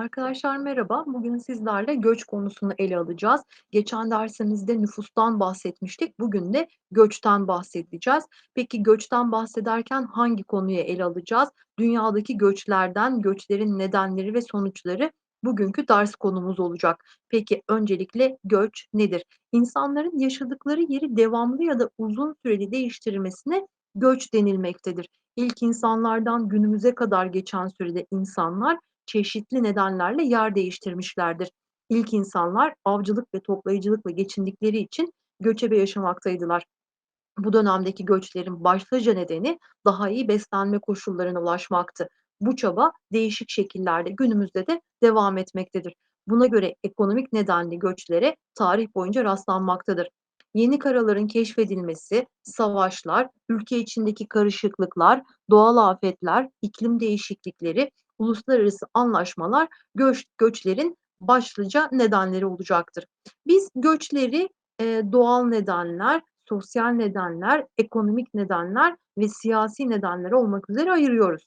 Arkadaşlar merhaba. Bugün sizlerle göç konusunu ele alacağız. Geçen dersimizde nüfustan bahsetmiştik. Bugün de göçten bahsedeceğiz. Peki göçten bahsederken hangi konuyu ele alacağız? Dünyadaki göçlerden, göçlerin nedenleri ve sonuçları bugünkü ders konumuz olacak. Peki öncelikle göç nedir? İnsanların yaşadıkları yeri devamlı ya da uzun süreli değiştirmesine göç denilmektedir. İlk insanlardan günümüze kadar geçen sürede insanlar çeşitli nedenlerle yer değiştirmişlerdir. İlk insanlar avcılık ve toplayıcılıkla geçindikleri için göçebe yaşamaktaydılar. Bu dönemdeki göçlerin başlıca nedeni daha iyi beslenme koşullarına ulaşmaktı. Bu çaba değişik şekillerde günümüzde de devam etmektedir. Buna göre ekonomik nedenli göçlere tarih boyunca rastlanmaktadır. Yeni karaların keşfedilmesi, savaşlar, ülke içindeki karışıklıklar, doğal afetler, iklim değişiklikleri, uluslararası anlaşmalar göç, göçlerin başlıca nedenleri olacaktır. Biz göçleri e, doğal nedenler, sosyal nedenler, ekonomik nedenler ve siyasi nedenler olmak üzere ayırıyoruz.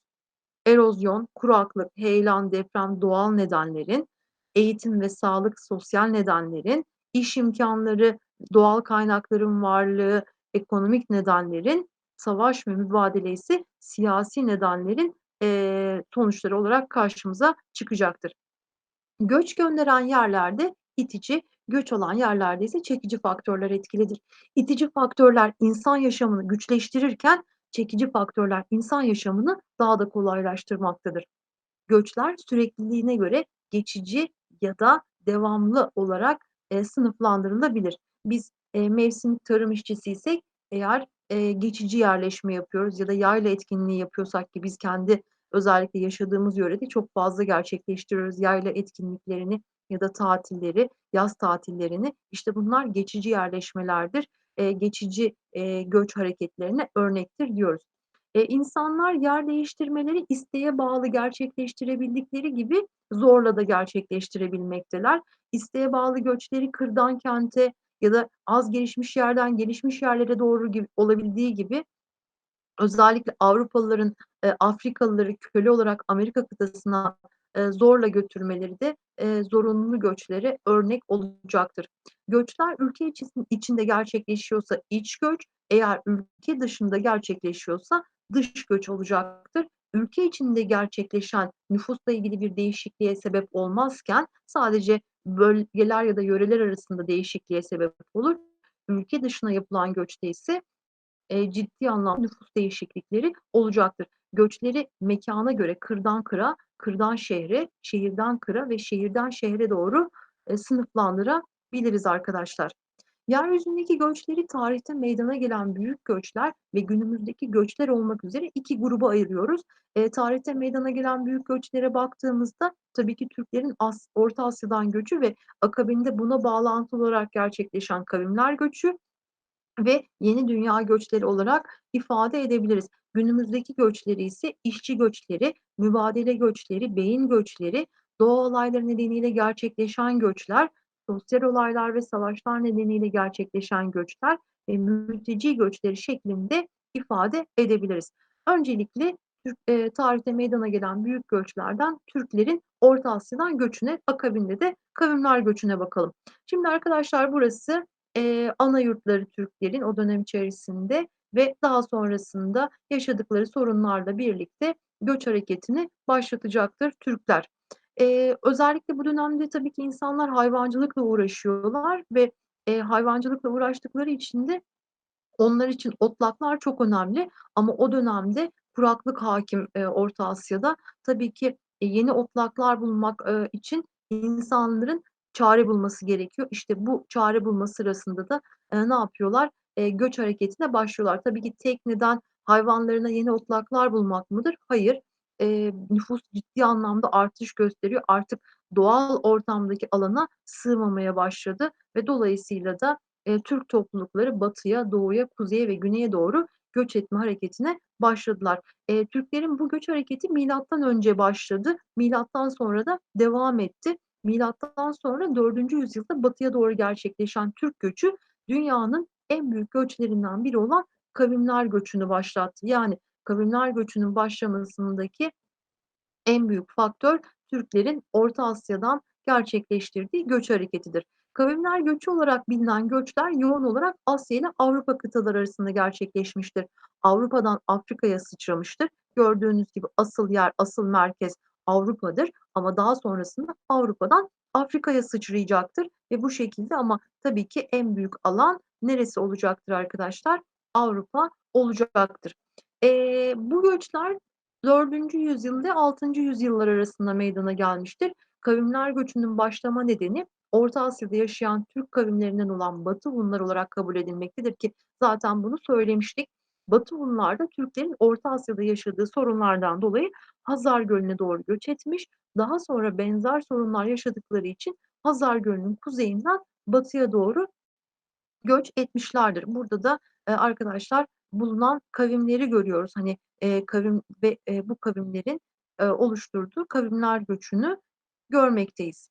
Erozyon, kuraklık, heyelan, deprem doğal nedenlerin, eğitim ve sağlık sosyal nedenlerin, iş imkanları, doğal kaynakların varlığı, ekonomik nedenlerin, savaş ve mübadele ise siyasi nedenlerin eee, sonuçları olarak karşımıza çıkacaktır. Göç gönderen yerlerde itici, göç olan yerlerde ise çekici faktörler etkilidir. İtici faktörler insan yaşamını güçleştirirken çekici faktörler insan yaşamını daha da kolaylaştırmaktadır. Göçler sürekliliğine göre geçici ya da devamlı olarak, eee, sınıflandırılabilir. Biz, eee, mevsimlik tarım işçisiysek eğer, eee, geçici yerleşme yapıyoruz ya da yayla etkinliği yapıyorsak ki biz kendi özellikle yaşadığımız yörede çok fazla gerçekleştiriyoruz yayla etkinliklerini ya da tatilleri, yaz tatillerini. İşte bunlar geçici yerleşmelerdir. Eee, geçici, eee, göç hareketlerine örnektir diyoruz. Eee, insanlar yer değiştirmeleri isteğe bağlı gerçekleştirebildikleri gibi zorla da gerçekleştirebilmekteler. İsteğe bağlı göçleri kırdan kente ya da az gelişmiş yerden gelişmiş yerlere doğru gibi olabildiği gibi özellikle Avrupalıların, eee, Afrikalıları köle olarak Amerika kıtasına, eee, zorla götürmeleri de, eee, zorunlu göçlere örnek olacaktır. Göçler ülke içinde gerçekleşiyorsa iç göç, eğer ülke dışında gerçekleşiyorsa dış göç olacaktır. Ülke içinde gerçekleşen nüfusla ilgili bir değişikliğe sebep olmazken sadece bölgeler ya da yöreler arasında değişikliğe sebep olur. Ülke dışına yapılan göçte ise eee, ciddi anlamda nüfus değişiklikleri olacaktır. Göçleri mekâna göre kırdan kıra, kırdan şehre, şehirden kıra ve şehirden şehre doğru, eee, sınıflandırabiliriz arkadaşlar. Yeryüzündeki göçleri tarihte meydana gelen büyük göçler ve günümüzdeki göçler olmak üzere 2 gruba ayırıyoruz. Eee, tarihte meydana gelen büyük göçlere baktığımızda tabii ki Türklerin As Orta Asya'dan göçü ve akabinde buna bağlantılı olarak gerçekleşen kavimler göçü ve yeni dünya göçleri olarak ifade edebiliriz. Günümüzdeki göçleri ise işçi göçleri, mübadele göçleri, beyin göçleri, doğa olayları nedeniyle gerçekleşen göçler, sosyal olaylar ve savaşlar nedeniyle gerçekleşen göçler ve mülteci göçleri şeklinde ifade edebiliriz. Öncelikle eee, tarihte meydana gelen büyük göçlerden Türklerin Orta Asya'dan göçüne, akabinde de kavimler göçüne bakalım. Şimdi arkadaşlar burası Eee, ana yurtları Türklerin o dönem içerisinde ve daha sonrasında yaşadıkları sorunlarla birlikte göç hareketini başlatacaktır Türkler. Eee, özellikle bu dönemde tabii ki insanlar hayvancılıkla uğraşıyorlar ve, eee, hayvancılıkla uğraştıkları için de onlar için otlaklar çok önemli ama o dönemde kuraklık hâkim, eee, Orta Asya'da. Tabii ki, eee, yeni otlaklar bulmak, eee, için insanların çare bulması gerekiyor. İşte bu çare bulma sırasında da, eee, ne yapıyorlar? Eee, göç hareketine başlıyorlar. Tabii ki tek neden hayvanlarına yeni otlaklar bulmak mıdır? Hayır. Eee, nüfus ciddi anlamda artış gösteriyor. Artık doğal ortamdaki alana sığmamaya başladı ve dolayısıyla da, eee, Türk toplulukları batıya, doğuya, kuzeye ve güneye doğru göç etme hareketine başladılar. Eee, Türklerin bu göç hareketi milattan önce başladı. Milattan sonra da devam etti. Milattan sonra 4. yüzyılda batıya doğru gerçekleşen Türk göçü dünyanın en büyük göçlerinden biri olan kavimler göçünü başlattı. Yani kavimler göçünün başlamasındaki en büyük faktör Türklerin Orta Asya'dan gerçekleştirdiği göç hareketidir. Kavimler göçü olarak bilinen göçler yoğun olarak Asya ile Avrupa kıtaları arasında gerçekleşmiştir. Avrupa'dan Afrika'ya sıçramıştır. Gördüğünüz gibi asıl yer, asıl merkez Avrupa'dır ama daha sonrasında Avrupa'dan Afrika'ya sıçrayacaktır ve bu şekilde ama tabii ki en büyük alan neresi olacaktır arkadaşlar? Avrupa olacaktır. Eee, bu göçler 4. yüzyıl ile 6. yüzyıllar arasında meydana gelmiştir. Kavimler göçünün başlama nedeni Orta Asya'da yaşayan Türk kavimlerinden olan Batı Hunlar olarak kabul edilmektedir ki zaten bunu söylemiştik. Batı Hunlar da Türklerin Orta Asya'da yaşadığı sorunlardan dolayı Hazar Gölü'ne doğru göç etmiş. Daha sonra benzer sorunlar yaşadıkları için Hazar Gölü'nün kuzeyinden batıya doğru göç etmişlerdir. Burada da, eee, arkadaşlar bulunan kavimleri görüyoruz. Hani, eee, kavim ve, eee, bu kavimlerin, eee, oluşturduğu kavimler göçünü görmekteyiz.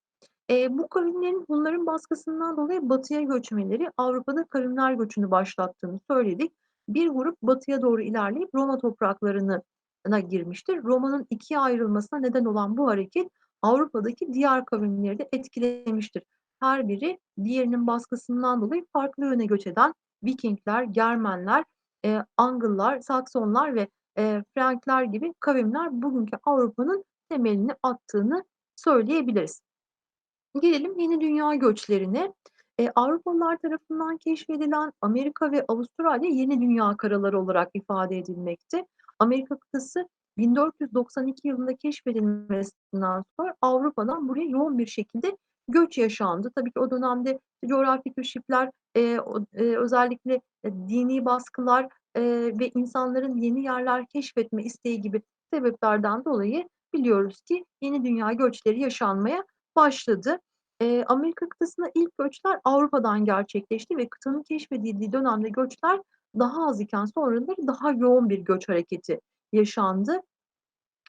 Eee, bu kavimlerin Hunların baskısından dolayı batıya göçmeleri Avrupa'da kavimler göçünü başlattığını söyledik. Bir grup batıya doğru ilerleyip Roma topraklarını na girmiştir. Roma'nın ikiye ayrılmasına neden olan bu hareket Avrupa'daki diğer kavimleri de etkilemiştir. Her biri diğerinin baskısından dolayı farklı yöne göç eden Vikingler, Germenler, eee, Angıllar, Saksonlar ve, eee, Frankler gibi kavimler bugünkü Avrupa'nın temelini attığını söyleyebiliriz. Gelelim Yeni Dünya göçlerine. Eee, Avrupalılar tarafından keşfedilen Amerika ve Avustralya Yeni Dünya karaları olarak ifade edilmekte. Amerika kıtası 1492 yılında keşfedilmesinden sonra Avrupa'dan buraya yoğun bir şekilde göç yaşandı. Tabii ki o dönemde coğrafi keşifler, eee, o özellikle, eee, dini baskılar, eee, ve insanların yeni yerler keşfetme isteği gibi sebeplerden dolayı biliyoruz ki Yeni Dünya göçleri yaşanmaya başladı. Eee, Amerika kıtasına ilk göçler Avrupa'dan gerçekleşti ve kıtanın keşfedildiği dönemde göçler daha az iken sonraları daha yoğun bir göç hareketi yaşandı.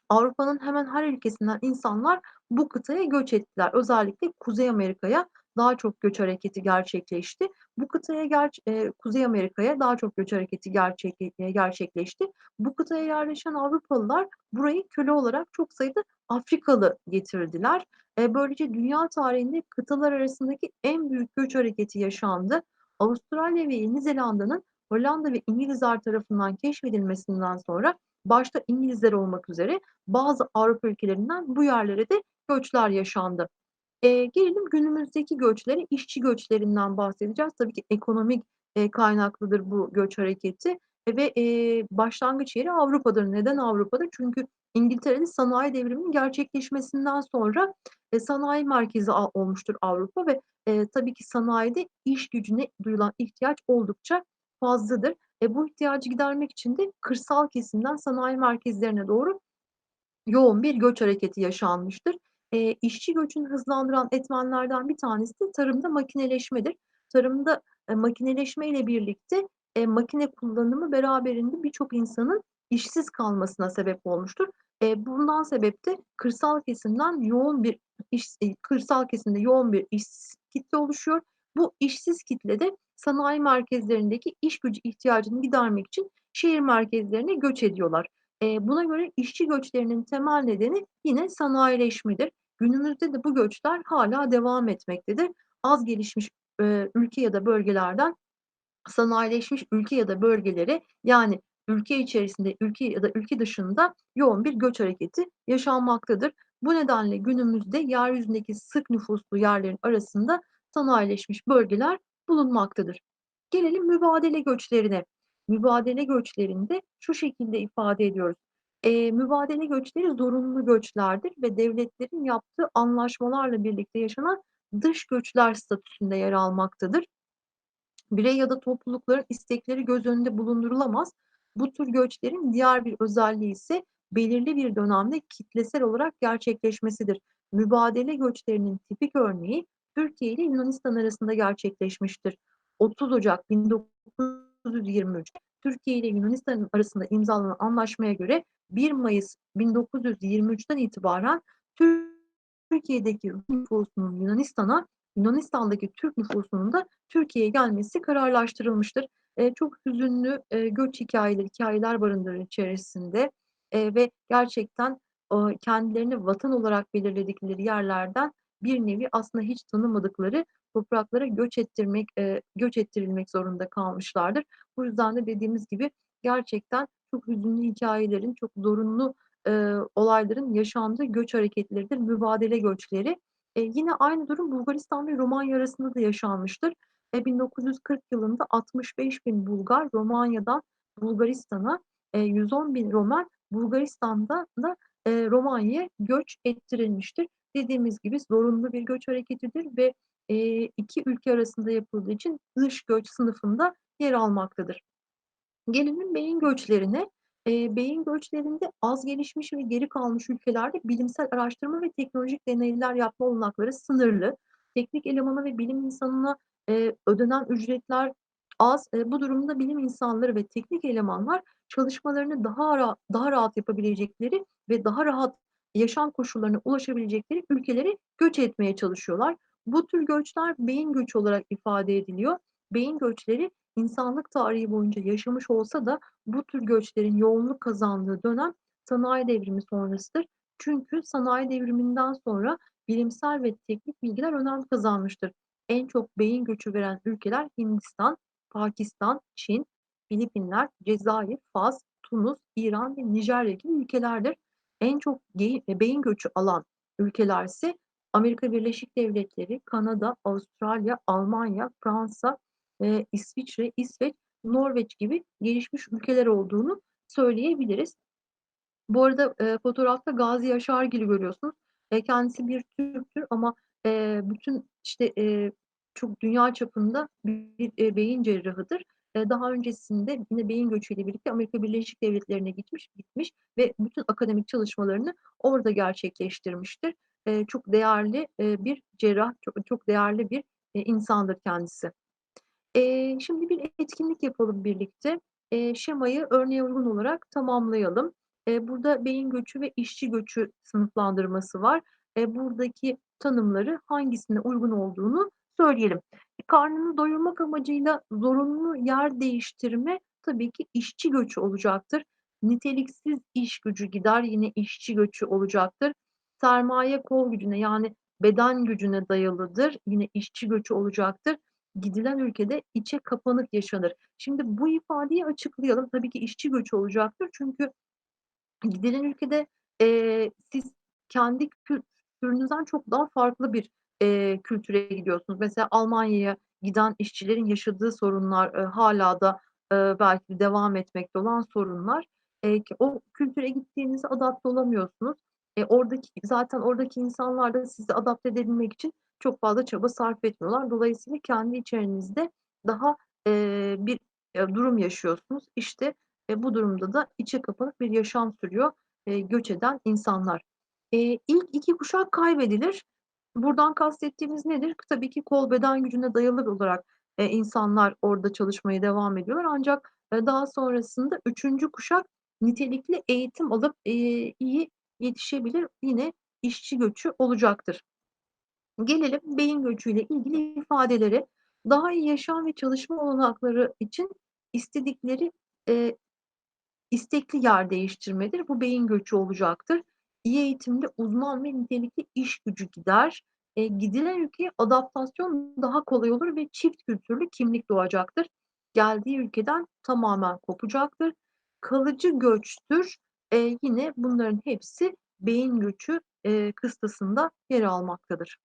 Avrupa'nın hemen her ülkesinden insanlar bu kıtaya göç ettiler. Özellikle Kuzey Amerika'ya daha çok göç hareketi gerçekleşti. Bu kıtaya gerç eee, Kuzey Amerika'ya daha çok göç hareketi gerçek eee, gerçekleşti. Bu kıtaya yerleşen Avrupalılar burayı köle olarak çok sayıda Afrikalı getirdiler. Eee, böylece dünya tarihinde kıtalar arasındaki en büyük göç hareketi yaşandı. Avustralya ve Yeni Zelanda'nın Hollanda ve İngilizler tarafından keşfedilmesinden sonra başta İngilizler olmak üzere bazı Avrupa ülkelerinden bu yerlere de göçler yaşandı. Eee, gelelim günümüzdeki göçlere, işçi göçlerinden bahsedeceğiz. Tabii ki ekonomik, eee, kaynaklıdır bu göç hareketi, eee, ve, eee, başlangıç yeri Avrupa'dır. Neden Avrupa'dır? Çünkü İngiltere'de sanayi devriminin gerçekleşmesinden sonra, eee, sanayi merkezi olmuştur Avrupa ve, eee, tabii ki sanayide iş gücüne duyulan ihtiyaç oldukça fazladır. E, bu ihtiyacı gidermek için de kırsal kesimden sanayi merkezlerine doğru yoğun bir göç hareketi yaşanmıştır. Eee, işçi göçünü hızlandıran etmenlerden bir tanesi de tarımda makineleşmedir. Tarımda, eee, makineleşme ile birlikte, eee, makine kullanımı beraberinde birçok insanın işsiz kalmasına sebep olmuştur. Eee, bundan sebep de kırsal kesimden yoğun bir iş eee, kırsal kesimde yoğun bir işsiz kitle oluşuyor. Bu işsiz kitle de sanayi merkezlerindeki iş gücü ihtiyacını gidermek için şehir merkezlerine göç ediyorlar. Eee, buna göre işçi göçlerinin temel nedeni yine sanayileşmedir. Günümüzde de bu göçler hâlâ devam etmektedir. Az gelişmiş, eee, ülke ya da bölgelerden sanayileşmiş ülke ya da bölgelere yani ülke içerisinde, ülke ya da ülke dışında yoğun bir göç hareketi yaşanmaktadır. Bu nedenle günümüzde yeryüzündeki sık nüfuslu yerlerin arasında sanayileşmiş bölgeler bulunmaktadır. Gelelim mübadele göçlerine. Mübadele göçlerinde şu şekilde ifade ediyoruz. Eee, mübadele göçleri zorunlu göçlerdir ve devletlerin yaptığı anlaşmalarla birlikte yaşanan dış göçler statüsünde yer almaktadır. Birey ya da toplulukların istekleri göz önünde bulundurulamaz. Bu tür göçlerin diğer bir özelliği ise belirli bir dönemde kitlesel olarak gerçekleşmesidir. Mübadele göçlerinin tipik örneği Türkiye ile Yunanistan arasında gerçekleşmiştir. 30 Ocak 1923'te Türkiye ile Yunanistan arasında imzalanan anlaşmaya göre 1 Mayıs 1923'ten itibaren Türkiye'deki nüfusunun Yunanistan'a, Yunanistan'daki Türk nüfusunun da Türkiye'ye gelmesi kararlaştırılmıştır. Eee, çok hüzünlü, eee, göç hikâyeleri, hikâyeler barındırır içerisinde, eee, ve gerçekten ooo, kendilerine vatan olarak belirledikleri yerlerden bir nevi aslında hiç tanımadıkları topraklara göç ettirmek eee, göç ettirilmek zorunda kalmışlardır. Bu yüzden de dediğimiz gibi gerçekten çok hüzünlü hikâyelerin, çok zorunlu, eee, olayların yaşandığı göç hareketleridir, mübadele göçleri. Eee, yine aynı durum Bulgaristan ve Romanya arasında da yaşanmıştır. Eee, 1940 yılında 65.000 Bulgar Romanya'dan Bulgaristan'a, eee, 110.000 Romen Bulgaristan'dan da, eee, Romanya'ya göç ettirilmiştir. Dediğimiz gibi zorunlu bir göç hareketidir ve, eee, 2 ülke arasında yapıldığı için dış göç sınıfında yer almaktadır. Gelelim beyin göçlerine. Eee, beyin göçlerinde az gelişmiş ve geri kalmış ülkelerde bilimsel araştırma ve teknolojik deneyler yapma olanakları sınırlı. Teknik elemana ve bilim insanına, eee, ödenen ücretler az. Eee, bu durumda bilim insanları ve teknik elemanlar çalışmalarını daha ra daha rahat yapabilecekleri ve daha rahat yaşam koşullarına ulaşabilecekleri ülkelere göç etmeye çalışıyorlar. Bu tür göçler beyin göçü olarak ifade ediliyor. Beyin göçleri insanlık tarihi boyunca yaşamış olsa da bu tür göçlerin yoğunluk kazandığı dönem sanayi devrimi sonrasıdır. Çünkü sanayi devriminden sonra bilimsel ve teknik bilgiler önem kazanmıştır. En çok beyin göçü veren ülkeler Hindistan, Pakistan, Çin, Filipinler, Cezayir, Fas, Tunus, İran ve Nijerya gibi ülkelerdir. En çok eee, beyin göçü alan ülkelerse Amerika Birleşik Devletleri, Kanada, Avustralya, Almanya, Fransa, eee, İsviçre, İsveç, Norveç gibi gelişmiş ülkeler olduğunu söyleyebiliriz. Bu arada, eee, fotoğrafta Gazi Yaşargil'i görüyorsunuz. Eee, kendisi bir Türk'tür ama, eee, bütün, işte, eee, çok dünya çapında bir, eee, beyin cerrahıdır. Eee, daha öncesinde yine beyin göçüyle birlikte Amerika Birleşik Devletleri'ne gitmiş gitmiş ve bütün akademik çalışmalarını orada gerçekleştirmiştir. Eee, çok değerli, eee, bir cerrah, çok çok değerli bir, eee, insandır kendisi. Eee, şimdi bir etkinlik yapalım birlikte. Eee, şemayı örneğe uygun olarak tamamlayalım. Eee, burada beyin göçü ve işçi göçü sınıflandırması var. Eee, buradaki tanımları hangisine uygun olduğunu söyleyelim. Karnını doyurmak amacıyla zorunlu yer değiştirme tabii ki işçi göçü olacaktır. Niteliksiz iş gücü gider, yine işçi göçü olacaktır. Sermaye kol gücüne yani beden gücüne dayalıdır, yine işçi göçü olacaktır. Gidilen ülkede içe kapanık yaşanır. Şimdi bu ifadeyi açıklayalım. Tabii ki işçi göçü olacaktır çünkü gidilen ülkede, eee, siz kendi kültürünüzden çok daha farklı bir, eee, kültüre gidiyorsunuz. Mesela Almanya'ya giden işçilerin yaşadığı sorunlar, eee, hâlâ da, eee, belki devam etmekte olan sorunlar. Ki o kültüre gittiğinizde adapte olamıyorsunuz. E, oradaki zaten oradaki insanlar da sizi adapte edebilmek için çok fazla çaba sarf etmiyorlar. Dolayısıyla kendi içerinizde daha, eee, bir, eee, durum yaşıyorsunuz. İşte, e, bu durumda da içe kapanık bir yaşam sürüyor, eee, göç eden insanlar. Eee, ilk 2 kuşak kaybedilir. Buradan kastettiğimiz nedir? Tabii ki kol beden gücüne dayalı olarak, eee, insanlar orada çalışmaya devam ediyorlar. Ancak, eee, daha sonrasında 3'üncü kuşak nitelikli eğitim alıp, eee, iyi yetişebilir. Yine işçi göçü olacaktır. Gelelim beyin göçüyle ilgili ifadelere. Daha iyi yaşam ve çalışma olanakları için istedikleri, eee, istekli yer değiştirmedir. Bu beyin göçü olacaktır. İyi eğitimli, uzman ve nitelikli iş gücü gider. Eee, gidilen ülkeye adaptasyon daha kolay olur ve çift kültürlü kimlik doğacaktır. Geldiği ülkeden tamamen kopacaktır. Kalıcı göçtür. Eee, yine bunların hepsi beyin göçü, eee, kıstasında yer almaktadır.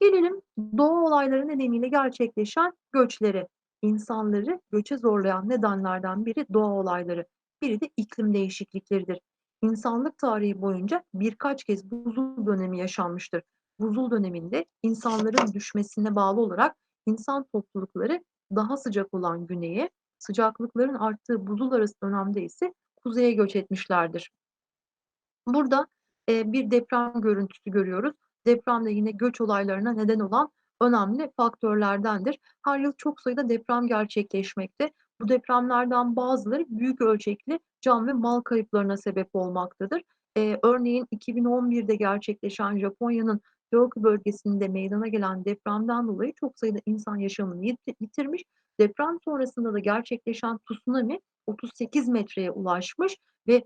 Gelelim doğa olayları nedeniyle gerçekleşen göçlere. İnsanları göçe zorlayan nedenlerden biri doğa olayları, biri de iklim değişiklikleridir. İnsanlık tarihi boyunca birkaç kez buzul dönemi yaşanmıştır. Buzul döneminde insanların düşmesine bağlı olarak insan toplulukları daha sıcak olan güneye, sıcaklıkların arttığı buzul arası dönemde ise kuzeye göç etmişlerdir. Burada, eee, bir deprem görüntüsü görüyoruz. Deprem de yine göç olaylarına neden olan önemli faktörlerdendir. Her yıl çok sayıda deprem gerçekleşmekte. Bu depremlerden bazıları büyük ölçekli can ve mal kayıplarına sebep olmaktadır. Eee, örneğin 2011'de gerçekleşen Japonya'nın Hyogo bölgesinde meydana gelen depremden dolayı çok sayıda insan yaşamını yiti yitirmiş. Deprem sonrasında da gerçekleşen tsunami 38 metreye ulaşmış ve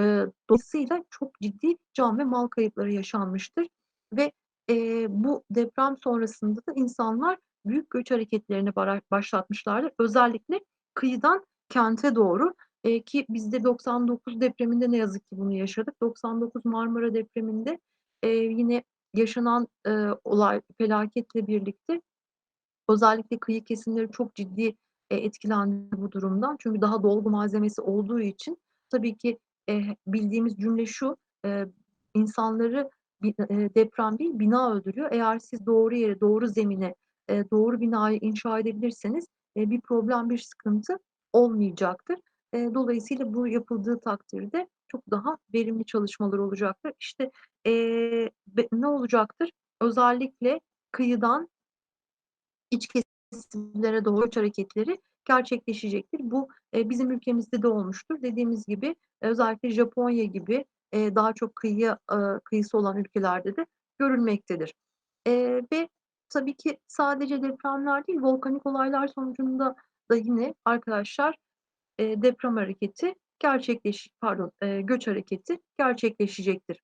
Eee, dolayısıyla çok ciddi can ve mal kayıpları yaşanmıştır ve, eee, bu deprem sonrasında da insanlar büyük göç hareketlerini başlatmışlardır. Özellikle kıyıdan kente doğru, eee, ki biz de 99 depreminde ne yazık ki bunu yaşadık. 99 Marmara depreminde, eee, yine yaşanan, eee, olay, felaketle birlikte özellikle kıyı kesimleri çok ciddi, eee, etkilendi bu durumdan. Çünkü daha dolgu malzemesi olduğu için tabii ki, eee, bildiğimiz cümle şu: Eee, insanları eee, deprem değil, bina öldürüyor. Eğer siz doğru yere, doğru zemine, doğru binayı inşa edebilirseniz, bir problem, bir sıkıntı olmayacaktır. Dolayısıyla bu yapıldığı takdirde çok daha verimli çalışmalar olacaktır. İşte, ne olacaktır? Özellikle kıyıdan iç kesimlere doğru hareketleri gerçekleşecektir. Bu, eee, bizim ülkemizde de olmuştur. Dediğimiz gibi, özellikle Japonya gibi, eee, daha çok kıyıya aaa, kıyısı olan ülkelerde de görülmektedir. Ve tabii ki sadece depremler değil, volkanik olaylar sonucunda da yine arkadaşlar, deprem hareketi gerçekleş pardon, göç hareketi gerçekleşecektir.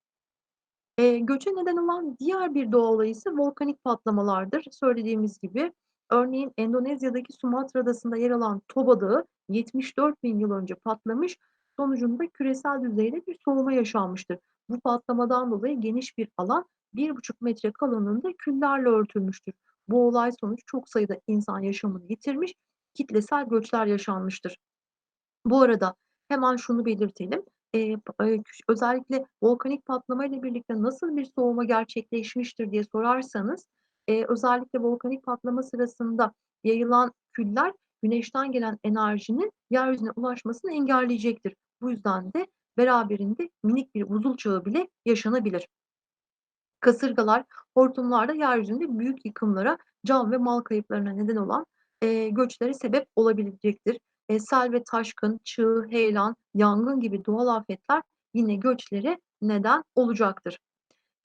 Göçe neden olan diğer bir doğa olayı ise volkanik patlamalardır. Söylediğimiz gibi, örneğin Endonezya'daki Sumatra Adası'nda yer alan Toba Dağı 74.000 yıl önce patlamış, sonucunda küresel düzeyde bir soğuma yaşanmıştır. Bu patlamadan dolayı geniş bir alan 1,5 metre kalınlığında küllerle örtülmüştür. Bu olay sonucu çok sayıda insan yaşamını yitirmiş, kitlesel göçler yaşanmıştır. Bu arada hemen şunu belirtelim. Küç özellikle volkanik patlamayla birlikte nasıl bir soğuma gerçekleşmiştir diye sorarsanız, eee, özellikle volkanik patlama sırasında yayılan küller güneşten gelen enerjinin yeryüzüne ulaşmasını engelleyecektir. Bu yüzden de beraberinde minik bir buzul çağı bile yaşanabilir. Kasırgalar, hortumlar da yeryüzünde büyük yıkımlara, can ve mal kayıplarına neden olan, eee, göçlere sebep olabilecektir. Eee, sel ve taşkın, çığ, heyelan, yangın gibi doğal afetler yine göçlere neden olacaktır.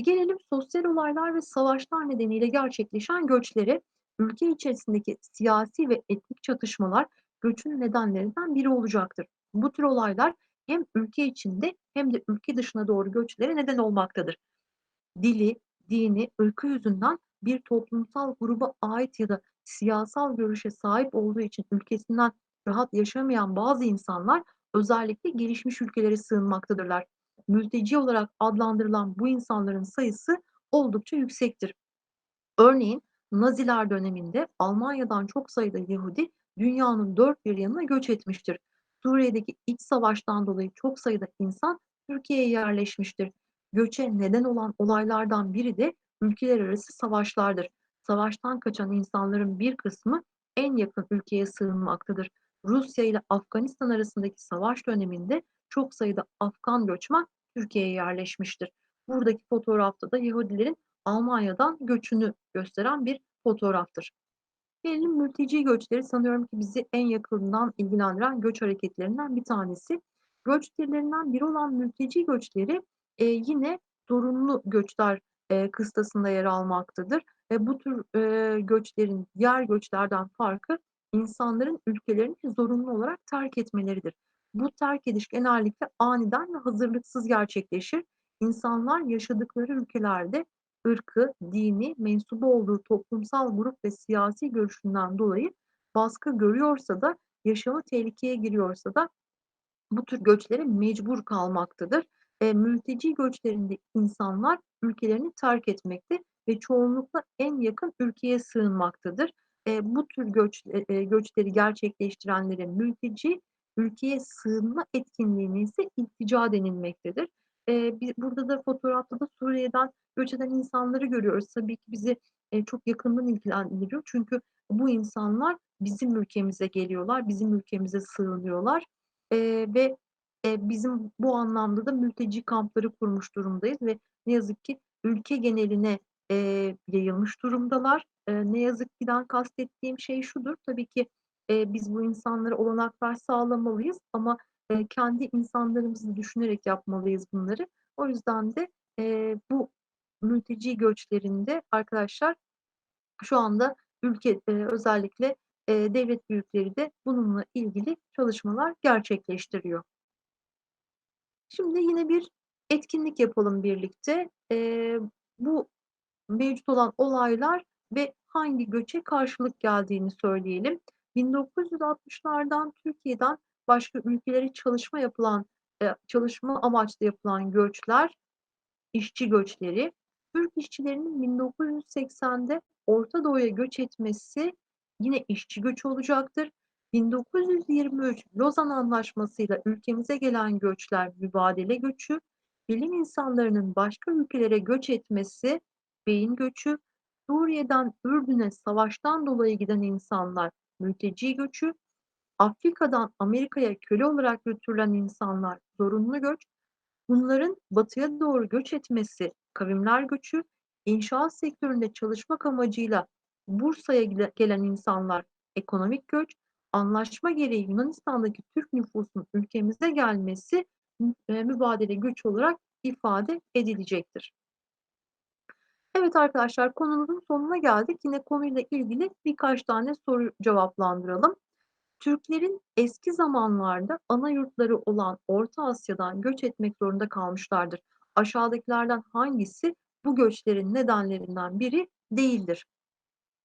Gelelim sosyal olaylar ve savaşlar nedeniyle gerçekleşen göçlere. Ülke içerisindeki siyasi ve etnik çatışmalar göçün nedenlerinden biri olacaktır. Bu tür olaylar hem ülke içinde hem de ülke dışına doğru göçlere neden olmaktadır. Dili, dini, ırkı yüzünden bir toplumsal gruba ait ya da siyasal görüşe sahip olduğu için ülkesinden rahat yaşamayan bazı insanlar özellikle gelişmiş ülkelere sığınmaktadırlar. Mülteci olarak adlandırılan bu insanların sayısı oldukça yüksektir. Örneğin Naziler döneminde Almanya'dan çok sayıda Yahudi dünyanın dört bir yanına göç etmiştir. Suriye'deki iç savaştan dolayı çok sayıda insan Türkiye'ye yerleşmiştir. Göçe neden olan olaylardan biri de ülkeler arası savaşlardır. Savaştan kaçan insanların bir kısmı en yakın ülkeye sığınmaktadır. Rusya ile Afganistan arasındaki savaş döneminde çok sayıda Afgan göçmen Türkiye'ye yerleşmiştir. Buradaki fotoğrafta da Yahudilerin Almanya'dan göçünü gösteren bir fotoğraftır. Gelelim mülteci göçleri. Sanıyorum ki bizi en yakından ilgilendiren göç hareketlerinden bir tanesi. Göç türlerinden biri olan mülteci göçleri, eee, yine zorunlu göçler, eee, kıstasında yer almaktadır ve bu tür, eee, göçlerin diğer göçlerden farkı insanların ülkelerini zorunlu olarak terk etmeleridir. Bu terk ediş genellikle aniden ve hazırlıksız gerçekleşir. İnsanlar yaşadıkları ülkelerde ırkı, dini, mensubu olduğu toplumsal grup ve siyasi görüşünden dolayı baskı görüyorsa da, yaşamı tehlikeye giriyorsa da bu tür göçlere mecbur kalmaktadır. Eee, mülteci göçlerinde insanlar ülkelerini terk etmekte ve çoğunlukla en yakın ülkeye sığınmaktadır. Eee, bu tür göç eee, göçleri gerçekleştirenlere mülteci, ülkeye sığınma etkinliğine ise iltica denilmektedir. Bi burada da fotoğrafta da Suriye'den göç eden insanları görüyoruz. Tabii ki bizi, eee, çok yakından ilgilendiriyor. Çünkü bu insanlar bizim ülkemize geliyorlar, bizim ülkemize sığınıyorlar, eee, ve, eee, bizim bu anlamda da mülteci kampları kurmuş durumdayız ve ne yazık ki ülke geneline, eee, yayılmış durumdalar. Eee, ne yazık ki'den kastettiğim şey şudur: Tabii ki, eee, biz bu insanlara olanaklar sağlamalıyız ama, eee, kendi insanlarımızı düşünerek yapmalıyız bunları. O yüzden de, eee, bu mülteci göçlerinde arkadaşlar şu anda ülke, eee, özellikle, eee, devlet büyükleri de bununla ilgili çalışmalar gerçekleştiriyor. Şimdi yine bir etkinlik yapalım birlikte. Eee, bu mevcut olan olaylar ve hangi göçe karşılık geldiğini söyleyelim. 1960'lardan Türkiye'den başka ülkelere çalışma yapılan, eee, çalışma amaçlı yapılan göçler, işçi göçleri, Türk işçilerinin 1980'de Orta Doğu'ya göç etmesi yine işçi göçü olacaktır. 1923 Lozan Anlaşması'yla ülkemize gelen göçler mübadele göçü, bilim insanlarının başka ülkelere göç etmesi beyin göçü, Suriye'den Ürdün'e savaştan dolayı giden insanlar mülteci göçü, Afrika'dan Amerika'ya köle olarak götürülen insanlar zorunlu göç, bunların batıya doğru göç etmesi kavimler göçü, inşaat sektöründe çalışmak amacıyla Bursa'ya gelen insanlar ekonomik göç, anlaşma gereği Yunanistan'daki Türk nüfusunun ülkemize gelmesi mübadele göç olarak ifade edilecektir. Evet arkadaşlar konumuzun sonuna geldik. Yine konuyla ilgili birkaç tane soru cevaplandıralım. Türklerin eski zamanlarda ana yurtları olan Orta Asya'dan göç etmek zorunda kalmışlardır. Aşağıdakilerden hangisi bu göçlerin nedenlerinden biri değildir?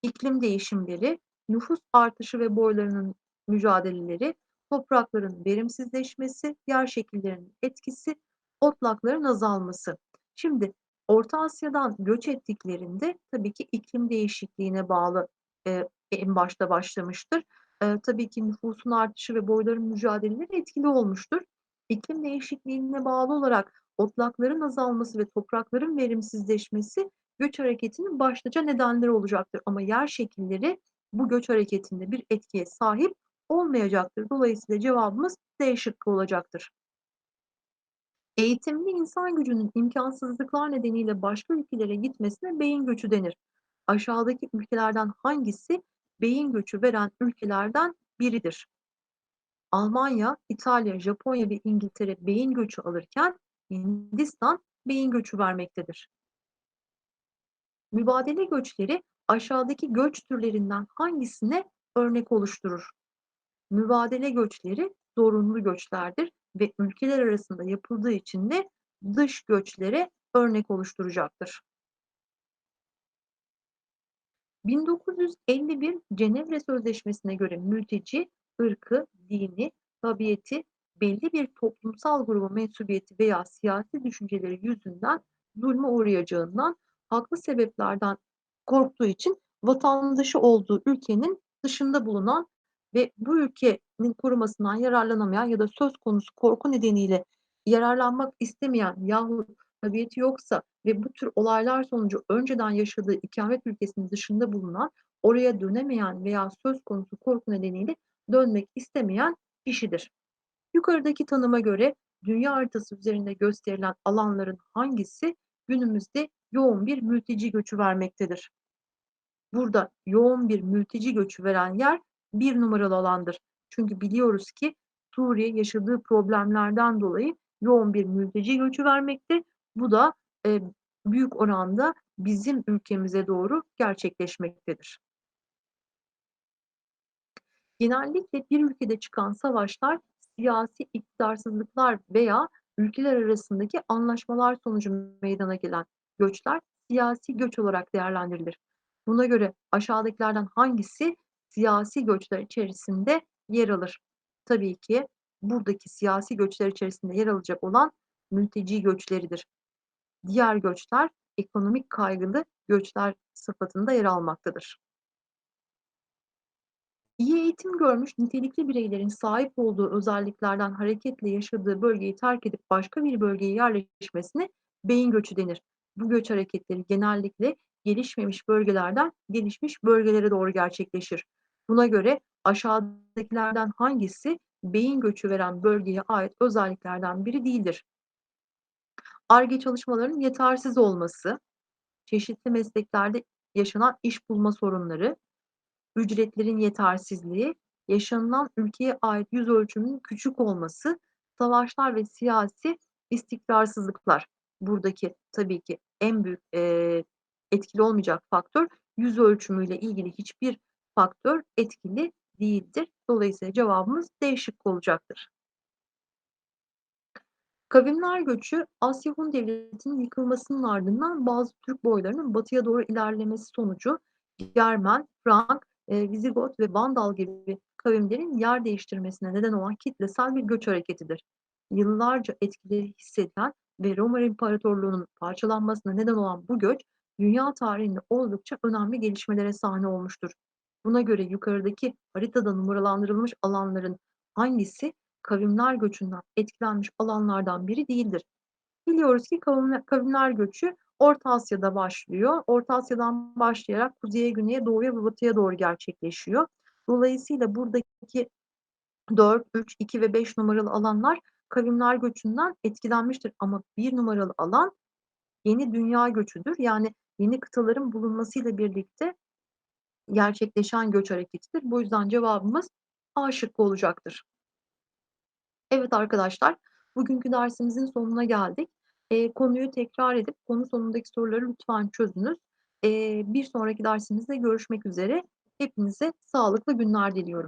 İklim değişimleri, nüfus artışı ve boylarının mücadeleleri, toprakların verimsizleşmesi, yer şekillerinin etkisi, otlakların azalması. Şimdi Orta Asya'dan göç ettiklerinde tabii ki iklim değişikliğine bağlı e, en başta başlamıştır. E, tabii ki nüfusun artışı ve boyların mücadeleleri etkili olmuştur. İklim değişikliğine bağlı olarak otlakların azalması ve toprakların verimsizleşmesi göç hareketinin başlıca nedenleri olacaktır. Ama yer şekilleri bu göç hareketinde bir etkiye sahip olmayacaktır. Dolayısıyla cevabımız D şıkkı olacaktır. Eğitimli insan gücünün imkansızlıklar nedeniyle başka ülkelere gitmesine beyin göçü denir. Aşağıdaki ülkelerden hangisi beyin göçü veren ülkelerden biridir? Almanya, İtalya, Japonya ve İngiltere beyin göçü alırken Hindistan beyin göçü vermektedir. Mübadele göçleri aşağıdaki göç türlerinden hangisine örnek oluşturur? Mübadele göçleri zorunlu göçlerdir ve ülkeler arasında yapıldığı için de dış göçlere örnek oluşturacaktır. 1951 Cenevre Sözleşmesi'ne göre mülteci, ırkı, dini, tabiyeti, belli bir toplumsal gruba mensubiyeti veya siyasi düşünceleri yüzünden zulme uğrayacağından haklı sebeplerden korktuğu için vatandaşı olduğu ülkenin dışında bulunan ve bu ülkenin korumasından yararlanamayan ya da söz konusu korku nedeniyle yararlanmak istemeyen yahut tabiyeti yoksa ve bu tür olaylar sonucu önceden yaşadığı ikamet ülkesinin dışında bulunan, oraya dönemeyen veya söz konusu korku nedeniyle dönmek istemeyen kişidir. Yukarıdaki tanıma göre dünya haritası üzerinde gösterilen alanların hangisi günümüzde yoğun bir mülteci göçü vermektedir? Burada yoğun bir mülteci göçü veren yer bir numaralı alandır. Çünkü biliyoruz ki Suriye yaşadığı problemlerden dolayı yoğun bir mülteci göçü vermekte. Bu da e, büyük oranda bizim ülkemize doğru gerçekleşmektedir. Genellikle bir ülkede çıkan savaşlar siyasi iktidarsızlıklar veya ülkeler arasındaki anlaşmalar sonucu meydana gelen göçler siyasi göç olarak değerlendirilir. Buna göre aşağıdakilerden hangisi siyasi göçler içerisinde yer alır? Tabii ki buradaki siyasi göçler içerisinde yer alacak olan mülteci göçleridir. Diğer göçler ekonomik kaygılı göçler sıfatında yer almaktadır. İyi eğitim görmüş nitelikli bireylerin sahip olduğu özelliklerden hareketle yaşadığı bölgeyi terk edip başka bir bölgeye yerleşmesine beyin göçü denir. Bu göç hareketleri genellikle gelişmemiş bölgelerden gelişmiş bölgelere doğru gerçekleşir. Buna göre aşağıdakilerden hangisi beyin göçü veren bölgeye ait özelliklerden biri değildir? Ar-Ge çalışmalarının yetersiz olması, çeşitli mesleklerde yaşanan iş bulma sorunları, ücretlerin yetersizliği, yaşanılan ülkeye ait yüz ölçümünün küçük olması, savaşlar ve siyasi istikrarsızlıklar. Buradaki tabii ki en büyük e, etkili olmayacak faktör yüz ölçümüyle ilgili hiçbir faktör etkili değildir. Dolayısıyla cevabımız D şıkkı olacaktır. Kavimler göçü, Asya Hun Devleti'nin yıkılmasının ardından bazı Türk boylarının batıya doğru ilerlemesi sonucu Germen, Frank, eee, Vizigot ve Vandal gibi kavimlerin yer değiştirmesine neden olan kitlesel bir göç hareketidir. Yıllarca etkileri hissedilen ve Roma İmparatorluğu'nun parçalanmasına neden olan bu göç, dünya tarihinde oldukça önemli gelişmelere sahne olmuştur. Buna göre yukarıdaki haritada numaralandırılmış alanların hangisi kavimler göçünden etkilenmiş alanlardan biri değildir. Biliyoruz ki kavimle kavimler göçü Orta Asya'da başlıyor. Orta Asya'dan başlayarak kuzeye, güneye, doğuya ve batıya doğru gerçekleşiyor. Dolayısıyla buradaki 4, 3, 2 ve 5 numaralı alanlar kavimler göçünden etkilenmiştir ama 1 numaralı alan yeni dünya göçüdür. Yani yeni kıtaların bulunmasıyla birlikte gerçekleşen göç hareketidir. Bu yüzden cevabımız A şıkkı olacaktır. Evet arkadaşlar, bugünkü dersimizin sonuna geldik. Eee, konuyu tekrar edip konu sonundaki soruları lütfen çözünüz. Eee, bir sonraki dersimizde görüşmek üzere. Hepinize sağlıklı günler diliyorum.